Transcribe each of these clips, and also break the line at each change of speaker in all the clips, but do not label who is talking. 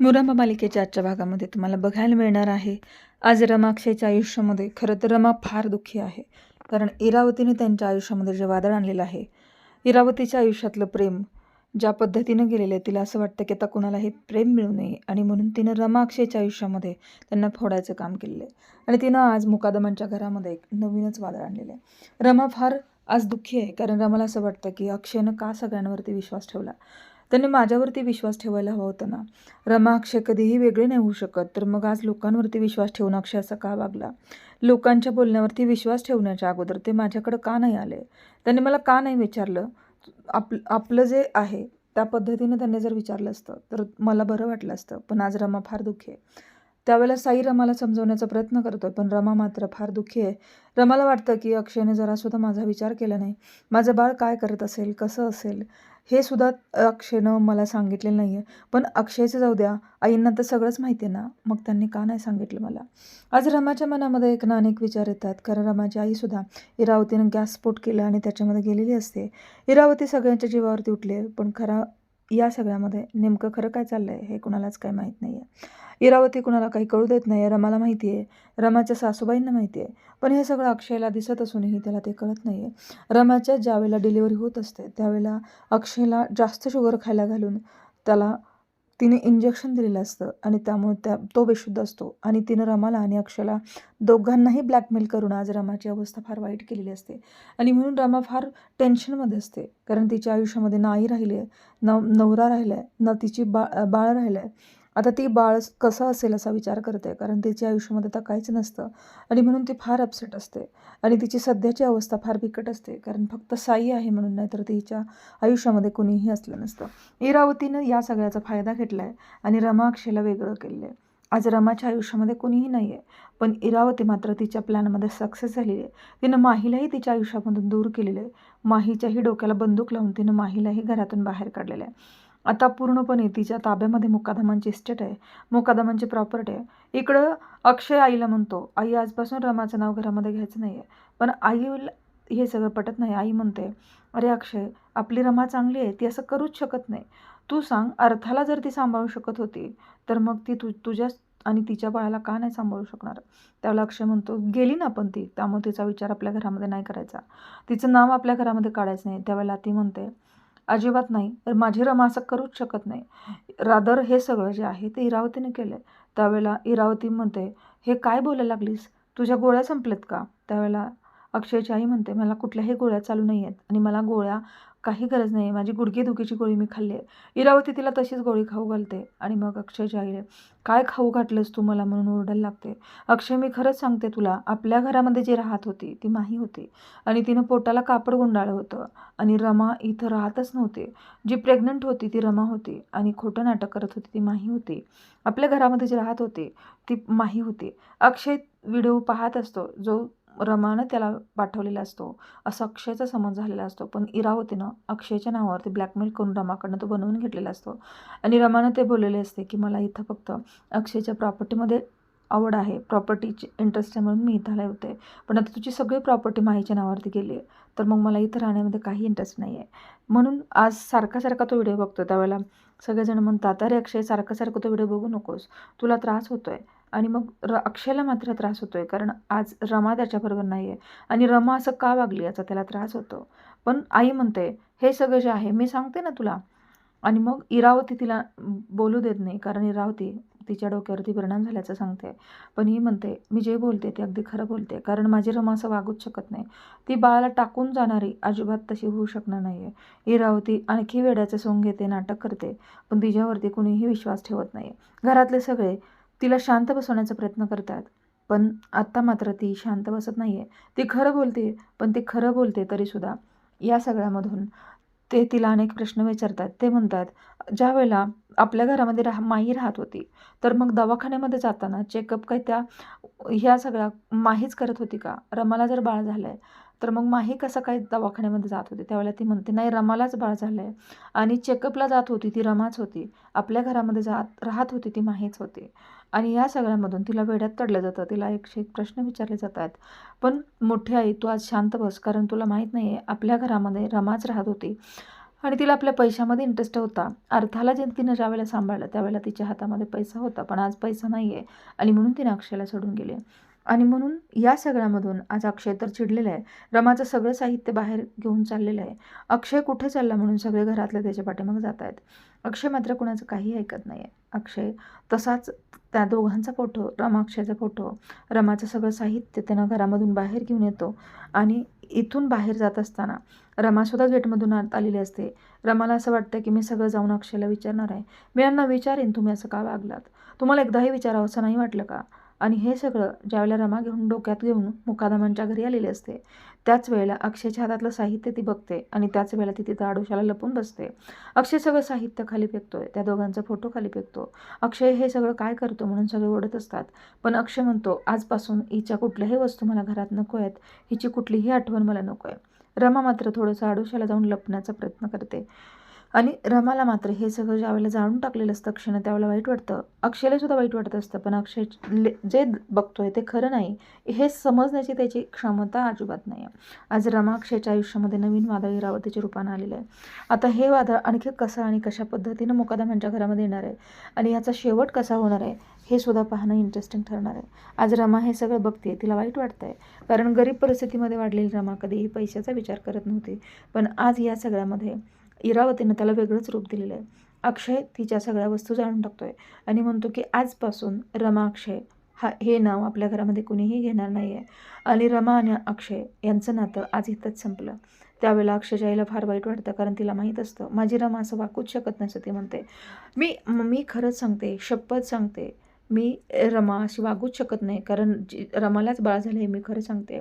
मुरंबा मालिकेच्या आजच्या भागामध्ये तुम्हाला बघायला मिळणार आहे. आज रमाक्षेच्या आयुष्यामध्ये खरं तर रमा फार दुःखी आहे. कारण इरावतीने त्यांच्या आयुष्यामध्ये जे वादळ आणलेलं आहे इरावतीच्या आयुष्यातलं प्रेम ज्या पद्धतीनं गेलेलं आहे तिला असं वाटतं की आता कोणालाही प्रेम मिळू नये. आणि म्हणून तिनं रमाक्षेच्या आयुष्यामध्ये त्यांना फोडायचं काम केलेलं आहे. आणि तिनं आज मुकादमांच्या घरामध्ये एक नवीनच वादळ आणलेलं आहे. रमा फार आज दुःखी आहे कारण रमाला असं वाटतं की अक्षयनं का सगळ्यांवरती विश्वास ठेवला? त्यांनी माझ्यावरती विश्वास ठेवायला हवा होता ना. रमा अक्षय कधीही वेगळे नाही होऊ शकत तर मग आज लोकांवरती विश्वास ठेवून अक्षय असा का वागला? लोकांच्या बोलण्यावरती विश्वास ठेवण्याच्या अगोदर ते माझ्याकडं का नाही आले? त्यांनी मला का नाही विचारलं? आप आपलं जे आहे त्या पद्धतीनं त्यांनी जर विचारलं असतं तर मला बरं वाटलं असतं पण आज रमा फार दुःखी आहे. त्यावेळेला साई रमाला समजवण्याचा प्रयत्न करतोय पण रमा मात्र फार दुःखी आहे. रमाला वाटतं की अक्षयने जरासुद्धा माझा विचार केला नाही. माझं बाळ काय करत असेल कसं असेल हे सुद्धा अक्षयनं मला सांगितलेलं नाही आहे पण अक्षयचं जाऊ द्या आईंना तर सगळंच माहिती आहे ना. मग त्यांनी का नाही सांगितलं मला? आज रमाच्या मनामध्ये एक ना अनेक विचार येतात. कारण रमाची आईसुद्धा इरावतीनं गॅस स्फोट केला आणि त्याच्यामध्ये गेलेली असते. इरावती सगळ्यांच्या जीवावरती उठले पण खरा या सगळ्यामध्ये नेमकं खरं काय चाललं आहे हे कुणालाच काय माहीत नाही आहे इरावती कुणाला काही कळू देत नाही आहे रमाला माहिती आहे रमाच्या सासूबाईंना माहिती आहे पण हे सगळं अक्षयला दिसत असूनही त्याला ते कळत नाही आहे रमाच्या ज्यावेळेला डिलिव्हरी होत असते त्यावेळेला अक्षयला जास्त शुगर खायला घालून त्याला तिने इंजेक्शन दिलेलं असतं आणि त्यामुळे त्या तो बेशुद्ध असतो. आणि तिनं रमाला आणि अक्षयला दोघांनाही ब्लॅकमेल करून आज रमाची अवस्था फार वाईट केलेली असते. आणि म्हणून रमा फार टेन्शनमध्ये असते कारण तिच्या आयुष्यामध्ये ना आई राहिली आहे न नवरा राहिला आहे न तिची बा बाळ राहिलं आहे आता ती बाळ कसं असेल असा विचार करते कारण तिच्या आयुष्यामध्ये तर काहीच नसतं. आणि म्हणून ती फार अपसेट असते. आणि तिची सध्याची अवस्था फार बिकट असते कारण फक्त साई आहे म्हणून नाही तर तिच्या आयुष्यामध्ये कुणीही असलं नसतं. इरावतीनं या सगळ्याचा फायदा घेतला आहे आणि रमाक्षेला वेगळं केलेलं आहे आज रमाच्या आयुष्यामध्ये कुणीही नाही आहे पण इरावती मात्र तिच्या प्लॅनमध्ये सक्सेस झालेली आहे. तिनं माहीलाही तिच्या आयुष्यामधून दूर केलेलं आहे. माहीच्याही डोक्याला बंदूक लावून तिनं माहीलाही घरातून बाहेर काढलेलं आहे. आता पूर्णपणे तिच्या ताब्यामध्ये मुकादमांची इस्टेट आहे. मुकादमांची प्रॉपर्टी आहे. इकडं अक्षय आईला म्हणतो आई आजपासून रमाचं नाव घरामध्ये घ्यायचं नाही आहे पण आईला हे सगळं पटत नाही. आई म्हणते अरे अक्षय आपली रमा चांगली आहे ती असं करूच शकत नाही. तू सांग अर्थाला जर ती सांभाळू शकत होती तर मग ती तु तुझ्या आणि तिच्या बाळाला का नाही सांभाळू शकणार? त्यावेळेला अक्षय म्हणतो गेली ना पण ती त्यामुळे तिचा विचार आपल्या घरामध्ये नाही करायचा. तिचं नाव आपल्या घरामध्ये काढायचं नाही. त्यावेळेला ती म्हणते अजिबात नाही. तर माझी रमा असं करूच शकत नाही. रादर हे सगळं जे आहे ते इरावतीने केलं आहे त्यावेळेला इरावती म्हणते हे काय बोलायला लागलीस? तुझ्या गोळ्या संपल्यात का? त्यावेळेला अक्षयची आई म्हणते मला कुठल्याही गोळ्या चालू नाही आहेत आणि मला गोळ्या काही गरज नाही माझी गुडघेदुखीची गोळी मी खाल्ली आहे. इरावती तिला तशीच गोळी खाऊ घालते आणि मग अक्षयच्या आईने काय खाऊ घातलंस तू मला? म्हणून ओरडायला लागते. अक्षय मी खरंच सांगते तुला आपल्या घरामध्ये जी राहत होती ती माही होती आणि तिनं पोटाला कापड गुंडाळलं होतं आणि रमा इथं राहतच नव्हते. जी प्रेग्नंट होती ती रमा होती आणि खोटं नाटक करत होती ती माही होती. आपल्या घरामध्ये जी राहत होती ती माही होती. अक्षय व्हिडिओ पाहत असतो जो रमानं त्याला पाठवलेला असतो. असं अक्षयचा समज झालेला असतो. पण इरावतीनं अक्षयच्या नावावरती ब्लॅकमेल करून रमाकडनं तो बनवून घेतलेला असतो. आणि रमानं ते बोललेले असते की मला इथं फक्त अक्षयच्या प्रॉपर्टीमध्ये आवड आहे. प्रॉपर्टीची इंटरेस्ट आहे म्हणून मी इथं आले होते. पण आता तुझी सगळी प्रॉपर्टी माहीच्या नावावरती गेली आहे. तर मग मला इथं राहण्यामध्ये काही इंटरेस्ट नाही आहे. म्हणून आज सारखा सारखा तो व्हिडिओ बघतो त्यावेळेला सगळेजण म्हणतात अरे अक्षय सारखं सारखं तो व्हिडिओ बघू नकोस. तुला त्रास होतो आहे आणि मग र अक्षयला मात्र त्रास होतो आहे कारण आज रमा त्याच्याबरोबर नाही आहे आणि रमा असं का वागली याचा त्याला त्रास होतो. पण आई म्हणते हे सगळं जे आहे मी सांगते ना तुला. आणि मग इरावती तिला बोलू देत नाही कारण इरावती तिच्या डोक्यावरती परिणाम झाल्याचं सांगते. पण ही म्हणते मी जे बोलते ते अगदी खरं बोलते कारण माझी रमा असं वागूच शकत नाही. ती बाळाला टाकून जाणारी अजिबात तशी होऊ शकणार नाही आहे इरावती आणखी वेड्याचं सोंग घेते नाटक करते पण तिच्यावरती कुणीही विश्वास ठेवत नाही घरातले सगळे तिला शांत बसवण्याचा प्रयत्न करतात. पण आत्ता मात्र ती शांत बसत नाही आहे ती खरं बोलते पण ती खरं बोलते तरीसुद्धा. या सगळ्यामधून ते तिला अनेक प्रश्न विचारतात. ते म्हणतात ज्या वेळेला आपल्या घरामध्ये राह माही राहत होती तर मग दवाखान्यामध्ये जाताना चेकअप काय त्या ह्या सगळ्या माहीच करत होती का? रमाला जर बाळ झालं आहे तर मग माही कसं काय दवाखान्यामध्ये जात होती? त्यावेळेला ती म्हणते नाही रमालाच बाळ झालं आहे आणि चेकअपला जात होती ती रमाच होती. आपल्या घरामध्ये जात राहत होती ती माहीच होती. आणि या सगळ्यामधून तिला वेड्यात तडलं जातं. तिला एकशे एक प्रश्न विचारले जातात. पण मोठी आई तू आज शांत बस कारण तुला माहीत नाही आहे आपल्या घरामध्ये रमाच राहत होती. आणि तिला आपल्या पैशामध्ये इंटरेस्ट होता. अर्थाला जे तिनं ज्यावेळेला सांभाळलं त्यावेळेला तिच्या हातामध्ये पैसा होता पण आज पैसा नाही आहे आणि म्हणून तिने अक्षयला सोडून गेले. आणि म्हणून या सगळ्यामधून आज अक्षय तर चिडलेलं आहे. रमाचं सगळं साहित्य बाहेर घेऊन चाललेलं आहे. अक्षय कुठे चालला म्हणून सगळे घरातले त्याच्या पाठीमागे जात आहेत. अक्षय मात्र कुणाचं काही ऐकत नाही आहे अक्षय तसाच त्या दोघांचा फोटो रमा अक्षयचा फोटो. रमाचं सगळं साहित्य त्यानं घरामधून बाहेर घेऊन येतो. आणि इथून बाहेर जात असताना रमासुद्धा गेटमधून आत आलेली असते. रमाला असं वाटतं की मी सगळं जाऊन अक्षयला विचारणार आहे. मी यांना विचारेन तुम्ही असं का वागलात? तुम्हाला एकदाही विचारावं असं नाही वाटलं का? आणि हे सगळं ज्यावेळेला रमा घेऊन डोक्यात घेऊन मुकादमांच्या घरी आलेली असते त्याच वेळेला अक्षयच्या हातातलं साहित्य ती बघते आणि त्याच वेळेला ती तिथं आडोशाला लपून बसते. अक्षय सगळं साहित्य खाली फेकतोय त्या दोघांचा फोटो खाली फेकतो. अक्षय हे सगळं काय करतो म्हणून सगळे ओढत असतात. पण अक्षय म्हणतो आजपासून हिच्या कुठल्याही वस्तू मला घरात नको आहेत हिची कुठलीही आठवण मला नको आहे. रमा मात्र थोडंसं आडोशाला जाऊन लपण्याचा प्रयत्न करते. आणि रमाला मात्र हे सगळं ज्यावेळेला जाणून टाकलेलं असतं अक्षयनं त्यावेळेला वाईट वाटतं. अक्षयला सुद्धा वाईट वाटत असतं पण अक्षय ले- जे बघतोय ते खरं नाही. हे समजण्याची त्याची क्षमता अजिबात नाही आहे आज रमा अक्षयच्या आयुष्यामध्ये नवीन वादळ इरावतीच्या रूपानं आलेलं आहे. आता हे वादळ आणखी कसं आणि कशा पद्धतीनं मुकादमांच्या घरामध्ये येणार आहे आणि याचा शेवट कसा होणार आहे हे सुद्धा पाहणं इंटरेस्टिंग ठरणार आहे. आज रमा हे सगळं बघते तिला वाईट वाटतं आहे कारण गरीब परिस्थितीमध्ये वाढलेली रमा कधीही पैशाचा विचार करत नव्हती. पण आज या सगळ्यामध्ये इरावतीनं त्याला वेगळंच रूप दिलेलं आहे. अक्षय तिच्या सगळ्या वस्तू जाणून टाकतो आहे आणि म्हणतो की आजपासून रमा अक्षय हा हे नाव आपल्या घरामध्ये कुणीही घेणार नाही आहे आणि रमा आणि अक्षय यांचं नातं आज इथंच संपलं. त्यावेळेला अक्षयच्या आईला फार वाईट वाटतं कारण तिला माहीत असतं माझी रमा असं वाकूच शकत नसतं ती म्हणते मी मी खरंच सांगते शपथ सांगते मी रमा अशी वागूच शकत नाही कारण जी रमालाच बाळ झालं हे मी खरं सांगते.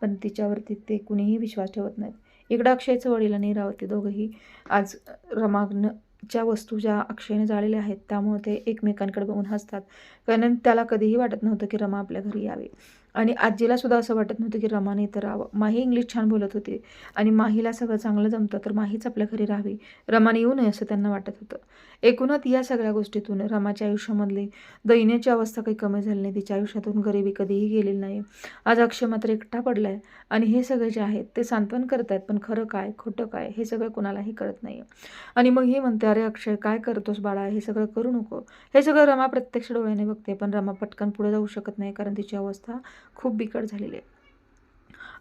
पण तिच्यावरती ते कुणीही विश्वास ठेवत नाहीत. इकडं अक्षयचं वडील आणि रावती दोघंही आज रमाग्नच्या वस्तू ज्या अक्षयने जाळलेल्या आहेत त्यामुळे ते एकमेकांकडे बघून हसतात. कारण त्याला कधीही वाटत नव्हतं की रमा आपल्या घरी यावी. आणि आजीला सुद्धा असं वाटत नव्हतं की रमाने इथं राहावं माही इंग्लिश छान बोलत होती. आणि माहीला सगळं चांगलं जमतं तर माहीच आपल्या घरी राहावी. रमाने येऊ नये असं त्यांना वाटत होतं. एकूणच या सगळ्या गोष्टीतून रमाच्या आयुष्यामधली दैन्याची अवस्था काही कमी झाली नाही. तिच्या आयुष्यातून गरिबी कधीही गेलेली नाही. आज अक्षय मात्र एकटा पडला आहे आणि हे सगळे जे आहेत ते सांत्वन करत आहेत पण खरं काय खोटं काय हे सगळं कोणालाही कळत नाही आणि मग ही म्हणते अरे अक्षय काय करतोस बाळा? हे सगळं करू नको. हे सगळं रमा प्रत्यक्ष डोळ्याने बघते पण रमा पटकन पुढे जाऊ शकत नाही कारण तिची अवस्था खूप बिकट झालेली आहे.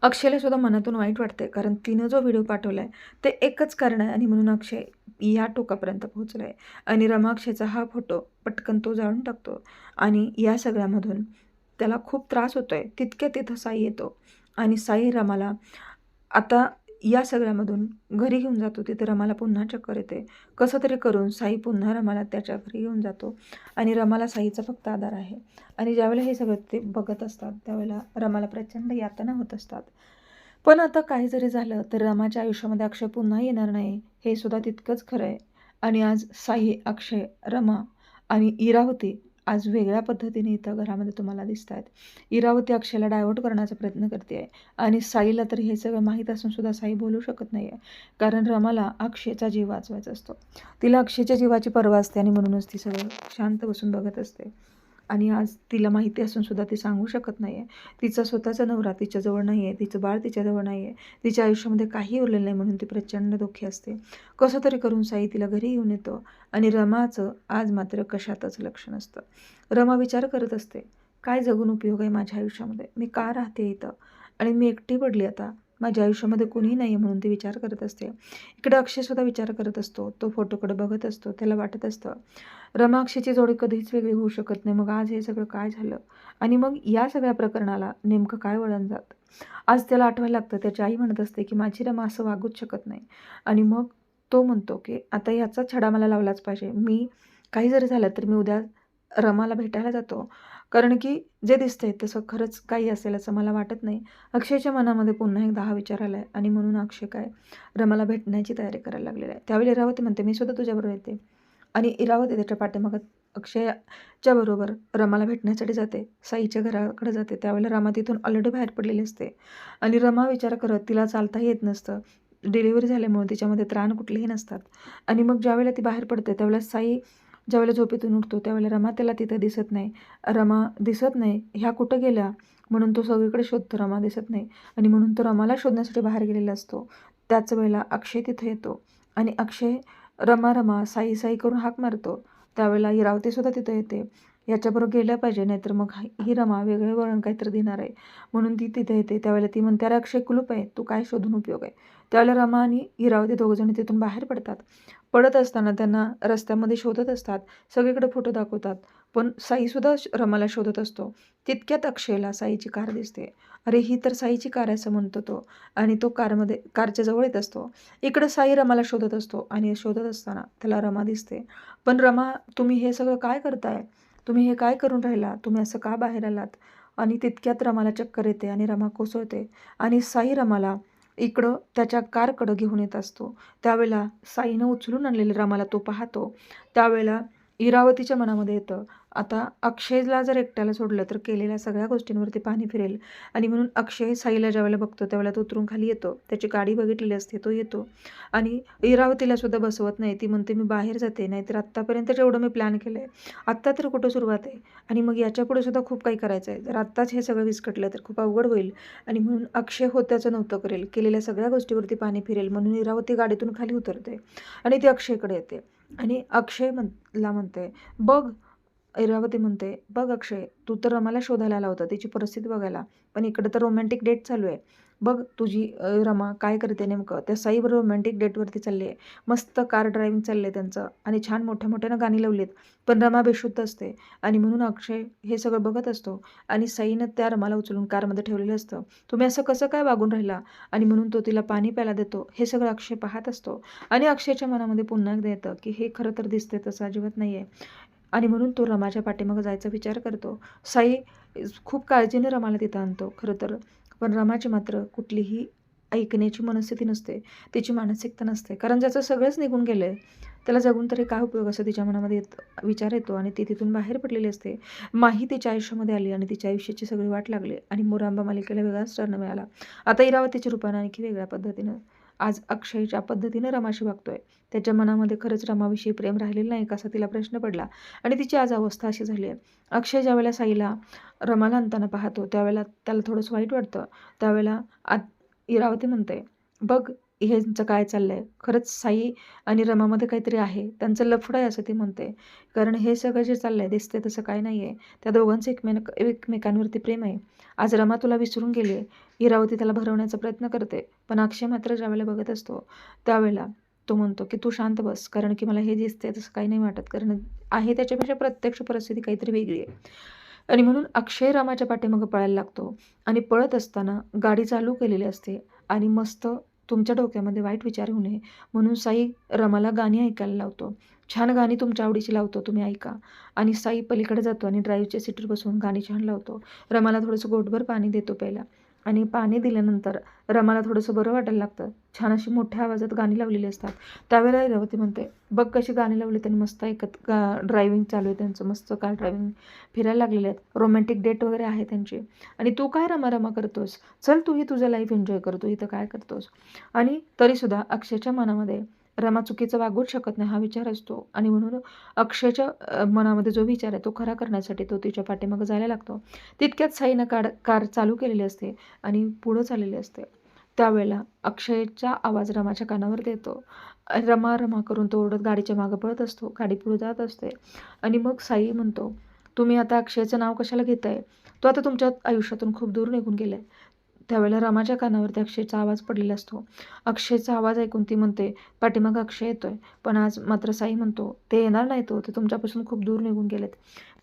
अक्षयला सुद्धा मनातून वाईट वाटते कारण तिनं जो व्हिडिओ पाठवला आहे ते एकच कारण आहे आणि म्हणून अक्षय या टोकापर्यंत पोहोचला आहे आणि रमा अक्षयचा हा फोटो पटकन तो जाळून टाकतो आणि या सगळ्यामधून त्याला खूप त्रास होतो आहे तितक्या तिथं साई येतो आणि साई रमाला आता या सगळ्यामधून घरी घेऊन जातो तिथे रमाला पुन्हा चक्कर येते. कसं तरी करून साई पुन्हा रमाला त्याच्या घरी घेऊन जातो आणि रमाला साईचा फक्त आधार आहे. आणि ज्यावेळेला हे सगळं ते बघत असतात त्यावेळेला रमाला प्रचंड यातना होत असतात. पण आता काही जरी झालं तर रमाच्या आयुष्यामध्ये अक्षय पुन्हा येणार नाही हे सुद्धा तितकंच खरं आहे. आणि आज साई अक्षय रमा आणि इरावती आज वेगळ्या पद्धतीने इथं घरामध्ये तुम्हाला दिसत आहेत इरावती अक्षयला डायव्हर्ट करण्याचा प्रयत्न करते आहे आणि साईला तर हे सगळं माहीत असून सुद्धा साई बोलू शकत नाही आहे कारण रमाला अक्षयचा जीव वाचवायचा असतो. तिला अक्षयच्या जीवाची पर्वा असते आणि म्हणूनच ती सगळं शांत बसून बघत असते. आणि आज तिला माहिती असून सुद्धा ती सांगू शकत नाही आहे तिचा स्वतःचा नवरा तिच्याजवळ नाही आहे तिचं बाळ तिच्याजवळ नाही आहे तिच्या आयुष्यामध्ये काही उरलेलं नाही म्हणून ती प्रचंड दुःखी असते. कसं तरी करून साई तिला घरी येऊन येतो आणि रमाचं आज मात्र कशातच लक्ष नसतं. रमा विचार करत असते काय जगून उपयोग आहे माझ्या आयुष्यामध्ये? मी का राहते इथं? आणि मी एकटी पडली आता. माझ्या आयुष्यामध्ये कोणी नाही आहे म्हणून ती विचार करत असते. इकडे अक्षयसुद्धा विचार करत असतो. तो फोटोकडे बघत असतो. त्याला वाटत असतं रमाक्षीची जोडी कधीच वेगळी होऊ शकत नाही. मग आज हे सगळं काय झालं? आणि मग या सगळ्या प्रकरणाला नेमकं काय वळण जातं? आज त्याला आठवायला लागतं. त्याची आई म्हणत असते की माझी रमा असं वागूच शकत नाही. आणि मग तो म्हणतो की आता याचा छडा मला लावलाच पाहिजे. मी काही जरी झालं तर मी उद्या रमाला भेटायला जातो. कारण की जे दिसतंय तसं खरंच काही असेल असं मला वाटत नाही. अक्षयच्या मनामध्ये पुन्हा एकदा हा विचार आला आहे आणि म्हणून अक्षय काय रमाला भेटण्याची तयारी करायला लागलेला आहे. त्यावेळी इरावती म्हणते मी सुद्धा तुझ्याबरोबर येते आणि इरावती त्याच्या पाठीमागत अक्षयाच्या बरोबर रमाला भेटण्यासाठी जाते. साईच्या घराकडे जाते. त्यावेळेला रमा तिथून ऑलरेडी बाहेर पडलेली असते आणि रमा विचार करत तिला चालताही येत नसतं. डिलिव्हरी झाल्यामुळे तिच्यामध्ये त्राण कुठलेही नसतात. आणि मग ज्यावेळेला ती बाहेर पडते त्यावेळेला साई ज्यावेळेला झोपेतून उठतो त्यावेळेला रमा त्याला तिथं दिसत नाही. रमा दिसत नाही ह्या कुठं गेल्या? म्हणून तो सगळीकडे शोधतो रमा दिसत नाही. आणि म्हणून तो रमाला शोधण्यासाठी बाहेर गेलेला असतो. त्याच वेळेला अक्षय तिथं येतो. आणि अक्षय रमा रमा साई साई करून हाक मारतो. त्यावेळेला इरावतीसुद्धा तिथं येते. याच्याबरोबर गेलं पाहिजे नाहीतर मग ही रमा वेगळे वळण काहीतरी देणार आहे. म्हणून ती तिथे येते. त्यावेळेला ती म्हणते अरे अक्षय कुलूप आहे. तू काय शोधून उपयोग आहे? त्यावेळेला रमा आणि इरावती दोघंजण तिथून बाहेर पडतात. पडत असताना त्यांना रस्त्यामध्ये शोधत असतात. सगळीकडे फोटो दाखवतात. पण साईसुद्धा रमाला शोधत असतो. तितक्यात अक्षयला साईची कार दिसते. अरे ही तर साईची कार आहे असं म्हणतो तो. आणि तो कारमध्ये कारच्या जवळ येत असतो. इकडं साई रमाला शोधत असतो. आणि शोधत असताना त्याला रमा दिसते. पण रमा तुम्ही हे सगळं काय करताय? तुम्ही हे काय करून राहिला? तुम्ही असं का बाहेर आलात? आणि तितक्यात रमाला चक्कर येते आणि रमा कोसळते. आणि साई रमाला इकडं त्याच्या कारकडं घेऊन येत असतो. त्यावेळेला साईनं उचलून आणलेलं रमाला तो पाहतो. त्यावेळेला इरावतीच्या मनामध्ये येतं. आता अक्षयला जर एकट्याला सोडलं तर केलेल्या सगळ्या गोष्टींवरती पाणी फिरेल. आणि म्हणून अक्षय साईला ज्यावेळेला बघतो त्यावेळेला तो उतरून खाली येतो. त्याची गाडी बघितलेली असते तो येतो. आणि इरावतीला सुद्धा बसवत नाही. ती म्हणते मी बाहेर जाते नाहीतर आत्तापर्यंत जेवढं मी प्लॅन केलं आहे आत्ता तर कुठं सुरुवात आहे? आणि मग याच्यापुढे सुद्धा खूप काही करायचं आहे. जर आत्ताच हे सगळं विस्कटलं तर खूप अवघड होईल. आणि म्हणून अक्षय होत्याचं नव्हतं करेल. केलेल्या सगळ्या गोष्टीवरती पाणी फिरेल. म्हणून इरावती गाडीतून खाली उतरते आणि ती अक्षयकडे येते. आणि अक्षय म्हणला म्हणते बघ इरावती म्हणते बघ अक्षय तू तर रमाला शोधायला आला होता तिची परिस्थिती बघायला. पण इकडं तर रोमॅन्टिक डेट चालू आहे. बघ तुझी रमा काय करते नेमकं? त्या साईवर रोमॅन्टिक डेटवरती चालली आहे मस्त कार ड्रायव्हिंग चाललं आहे त्यांचं आणि छान मोठ्या मोठ्यानं गाणी लावलीत. पण रमा बेशुद्ध असते आणि म्हणून अक्षय हे सगळं बघत असतो आणि साईनं त्या रमाला उचलून कारमध्ये ठेवलेलं असतं. तुम्ही असं कसं काय वागून राहिला? आणि म्हणून तो तिला पाणी प्यायला देतो. हे सगळं अक्षय पाहत असतो. आणि अक्षयच्या मनामध्ये पुन्हा एकदा येतं की हे खरं तर दिसते तसं अजिबात नाही आहे आणि म्हणून तो रमाच्या पाठीमागं जायचा विचार करतो. साई खूप काळजीने रमाला तिथं आणतो खरं तर. पण रमाची मात्र कुठलीही ऐकण्याची मनस्थिती नसते तिची मानसिकता नसते. कारण ज्याचं सगळंच निघून गेलं आहे त्याला जगून तरी काय उपयोग असं तिच्या मनामध्ये येत विचार येतो आणि ती तिथून बाहेर पडलेली असते. माही तिच्या आयुष्यामध्ये आली आणि तिच्या आयुष्याची सगळी वाट लागली आणि मोरांबा मालिकेला वेगळाच टर्न मिळाला. आता इरावतीच्या रूपानं आणखी वेगळ्या पद्धतीनं आज अक्षय ज्या पद्धतीनं रमाशी वागतोय त्याच्या मनामध्ये खरंच रमाविषयी प्रेम राहिलेलं नाही का असा तिला प्रश्न पडला. आणि तिची आज अवस्था अशी झाली आहे. अक्षय ज्यावेळेला साईला रमाला आणताना पाहतो त्यावेळेला त्याला थोडंसं वाईट वाटतं. त्यावेळेला आत इरावती म्हणते बघ ह्यांचं काय चाललं आहे खरंच साई आणि रमामध्ये काहीतरी आहे. त्यांचं लफडं आहे असं ती म्हणते. कारण हे सगळं जे चाललं आहे दिसते तसं काय नाही आहे त्या दोघांचं एकमेक एकमेकांवरती प्रेम आहे. आज रमा तुला विसरून गेली इरावती त्याला भरवण्याचा प्रयत्न करते. पण अक्षय मात्र ज्यावेळेला बघत असतो त्यावेळेला तो म्हणतो की तू शांत बस. कारण की मला हे दिसते तसं काही नाही वाटत. कारण आहे त्याच्यापेक्षा प्रत्यक्ष परिस्थिती काहीतरी वेगळी आहे. आणि म्हणून अक्षय रामाच्या पाठीमागं पळायला लागतो. आणि पळत असताना गाडी चालू केलेली असते. आणि मस्त तुमच्या डोक्यामध्ये वाईट विचार होऊ नये. म्हणून साई रमाला गाणी ऐकायला लावतो. छान गाणी तुमच्या आवडीची लावतो तुम्ही ऐका. आणि साई पलीकडे जातो आणि ड्राईव्हच्या सीटवर बसून गाणी छान लावतो. रमाला थोडंसं गोटभर पाणी देतो प्यायला. आणि पाणी दिल्यानंतर रमाला थोडंसं बरं वाटायला लागतं. छान अशी मोठ्या आवाजात गाणी लावलेली असतात. त्यावेळेला इरावती म्हणते बघ कशी गाणी लावली त्यांनी मस्त ऐकत गा ड्रायव्हिंग चालू आहे त्यांचं मस्त कार ड्रायव्हिंग फिरायला लागलेले आहेत. रोमॅन्टिक डेट वगैरे आहे त्यांची. आणि तू काय रमा रमा करतोस? चल तूही तुझं लाईफ एन्जॉय कर तू इथं काय करतोस? आणि तरीसुद्धा अक्षयच्या मनामध्ये रमा चुकीचं वागूच शकत नाही हा विचार असतो. आणि म्हणून अक्षयच्या मनामध्ये जो विचार आहे तो खरा करण्यासाठी तो तिच्या पाठीमागं जायला लागतो. तितक्यात साईनं कार कार चालू केलेली असते आणि पुढं चाललेली असते. त्यावेळेला अक्षयचा आवाज रमाच्या कानावर येतो रमा रमा करून तो ओरडत गाडीच्या मागं पळत असतो. गाडी पुढे जात असते. आणि मग साई म्हणतो तुम्ही आता अक्षयचं नाव कशाला घेताय? तो आता तुमच्या आयुष्यातून खूप दूर निघून गेलाय. त्यावेळेला रमाच्या कानावरती अक्षयचा आवाज पडलेला असतो. अक्षयचा आवाज ऐकून ती म्हणते पाठीमागं अक्षय येतोय. पण आज मात्र साई म्हणतो ते येणार नाही तो हो, ते तुमच्यापासून खूप दूर निघून गेलेत.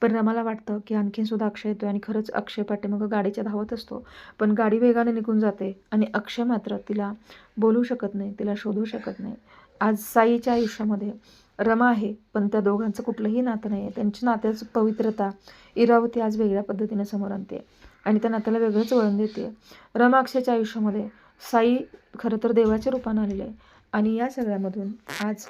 पण रमाला वाटतं की आणखीन सुद्धा अक्षय येतोय आणि खरंच अक्षय पाठीमागं गाडीच्या धावत असतो. पण गाडी वेगाने निघून जाते आणि अक्षय मात्र तिला बोलू शकत नाही तिला शोधू शकत नाही. आज साईच्या आयुष्यामध्ये रमा आहे पण त्या दोघांचं कुठलंही नातं नाही आहे त्यांच्या नात्याचं पवित्रता इरावती आज वेगळ्या पद्धतीने समोर आणते. आणि त्या नात्याला वेगळंच वळण देते. रमाक्षेच्या आयुष्यामध्ये साई खरं तर देवाच्या रूपानं आलेलं आहे. आणि या सगळ्यामधून आज